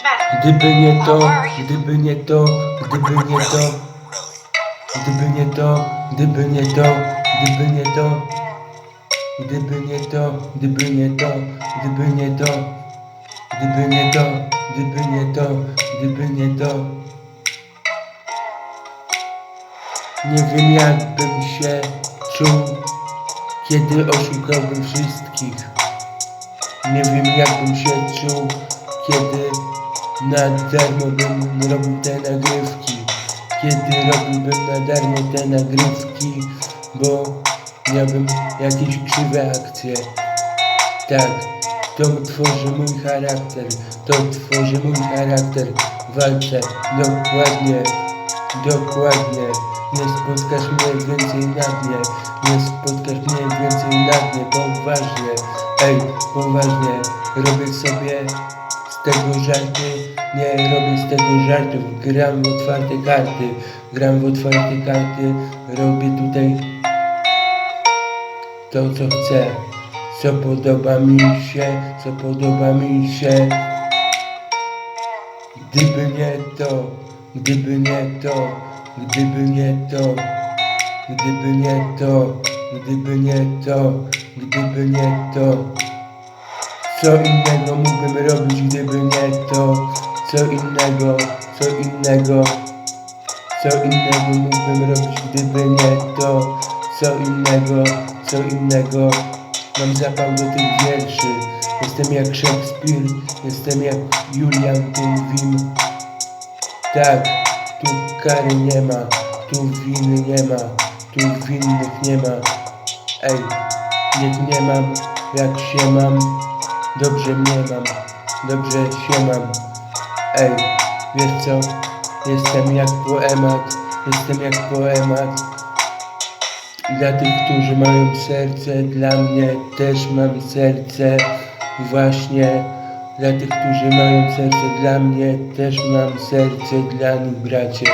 Gdyby nie to, gdyby nie to, gdyby nie to, gdyby nie to, gdyby nie to, gdyby nie to, gdyby nie to, gdyby nie to, gdyby nie to, gdyby nie to, gdyby nie to, gdyby nie to. Nie wiem jakbym się czuł, kiedy oszukałbym wszystkich. Nie wiem jakbym się czuł, kiedy na darmo bym robił te nagrywki. Kiedy robiłbym na darmo te nagrywki, bo miałbym jakieś krzywe akcje. Tak, to tworzy mój charakter, to tworzy mój charakter w walce. Dokładnie, dokładnie. Nie spotkasz mnie więcej na dnie, nie spotkasz mnie więcej na dnie, poważnie, ej, poważnie, robię sobie z tego żarty, nie robię z tego żartów, gram w otwarte karty, gram w otwarte karty, robię tutaj to co chcę, co podoba mi się, co podoba mi się. Gdyby nie to, gdyby nie to, gdyby nie to, gdyby nie to, gdyby nie to, gdyby nie to. Co innego mógłbym robić, gdyby nie to? Co innego, co innego, co innego mógłbym robić, gdyby nie to? Co innego, co innego. Mam zapał do tych wierszy. Jestem jak Szekspir, jestem jak Julian Tuwim. Tak, tu kary nie ma, tu winy nie ma, tu winnych nie ma. Ej, niech nie mam, jak się mam, dobrze mnie mam, dobrze się mam. Ej, wiesz co, jestem jak poemat, jestem jak poemat. Dla tych, którzy mają serce, dla mnie też mam serce. Właśnie dla tych, którzy mają serce, dla mnie też mam serce, dla nich bracie.